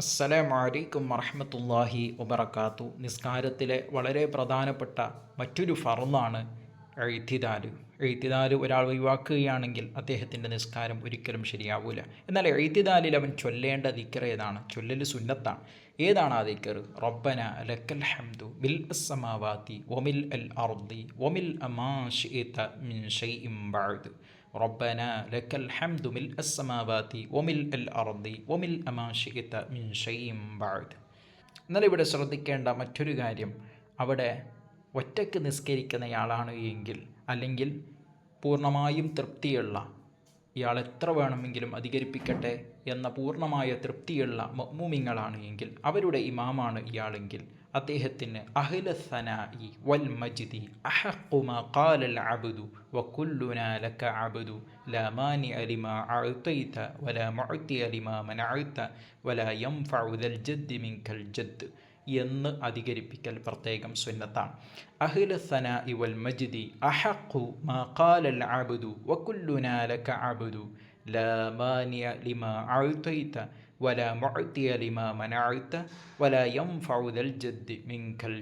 അസ്സലാമു അലൈക്കും വറഹ്മത്തുള്ളാഹി വബറകാത്തു. നിസ്കാരത്തിലെ വളരെ പ്രധാനപ്പെട്ട മറ്റൊരു ഫർളാണ് എഴുത്തിദാൽ. എഴുത്തിദാൽ ഒരാൾ ഒഴിവാക്കുകയാണെങ്കിൽ അദ്ദേഹത്തിന്റെ നിസ്കാരം ഒരിക്കലും ശരിയാവില്ല എന്നാൽ എഴുത്തിദാലിൽ അവൻ ചൊല്ലേണ്ട ദിക്കർ ഏതാണ്? ചൊല്ലൽ സുന്നത്താണ്. ഏതാണ് ആ ദിക്കർ റബ്ബന ലക്കൽ ഹംദു ബിൽ അസ്സമാവാത്തി ഒമിൽ അൽ അർദി വമിൽ അമാഷിഇത മിൻ ഷൈഇൻ ബഅദ്. റബ്ബന ലക്കൽ ഹംദു മിൽ അസ്സമാവാതി വമിൽ അൽ അർദി വമിൽ അമാഷിഇത മിൻ ഷൈഇൻ ബഅദ് എന്നാൽ ഇവിടെ ശ്രദ്ധിക്കേണ്ട മറ്റൊരു കാര്യം അവിടെ ഒറ്റയ്ക്ക് നിസ്കരിക്കുന്നയാളാണ് എങ്കിൽ അല്ലെങ്കിൽ പൂർണമായും തൃപ്തിയുള്ള ഇയാൾ എത്ര വേണമെങ്കിലും അധികരിപ്പിക്കട്ടെ എന്ന പൂർണമായ തൃപ്തിയുള്ള മമ്മൂമിങ്ങളാണ് എങ്കിൽ അവരുടെ ഇമാമാണ് ഇയാളെങ്കിൽ. അദ്ദേഹത്തിന് അഹ്ല സനായി വൽ മജ്ദി അബ്ദു ലക മിൻകൽ ജദ്ദ് എന്ന് അധികരിപ്പിക്കൽ പ്രത്യേകം സുന്നത്താണ്. അഹ്ല സന വൽ മജ്ദി അഹഖു മാ ഖാലൽ അബ്ദു വകുല്ലുനാ ലക അബ്ദു. ലാ മാനിയ ലിമാ അഅതൈത വലാ മുഅ്തിയ ലിമാ മനഅത വലാ യൻഫഉ ദൽ ജദ്ദി മിൻകൽ